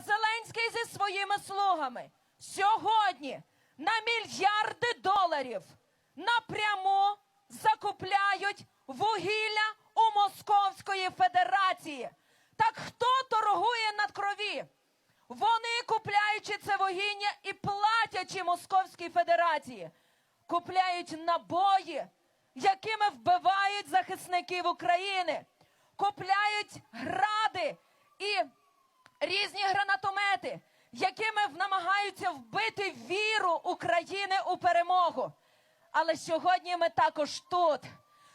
Зеленський зі своїми слугами сьогодні на мільярди доларів напряму закупляють вугілля у Московської Федерації. Так хто торгує на крові? Вони, купляючи це вугілля і платячи Московській Федерації, купляють набої, якими вбивають захисників України, купляють гради і різні гранатомети, якими намагаються вбити віру України у перемогу. Але сьогодні ми також тут,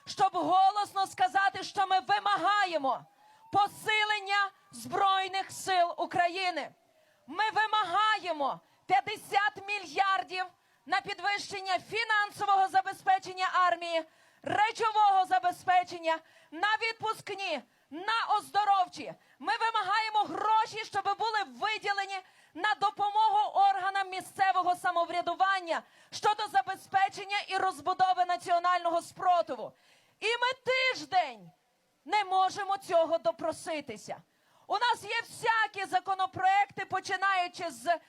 щоб голосно сказати, що ми вимагаємо посилення Збройних сил України. Ми вимагаємо 50 мільярдів на підвищення фінансового забезпечення армії, речового забезпечення, на відпускні, на оздоровчі. Ми вимагаємо гроші, щоб були виділені на допомогу органам місцевого самоврядування щодо забезпечення і розбудови національного спротиву. І ми тиждень не можемо цього допроситися. У нас є всякі законопроекти, починаючи з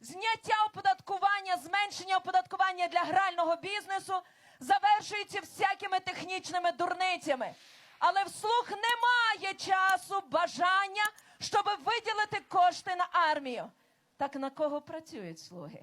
зняття оподаткування, зменшення оподаткування для грального бізнесу, завершується всякими технічними дурницями. Але вслух немає часу, бажання, щоб виділити кошти на армію. Так на кого працюють слуги?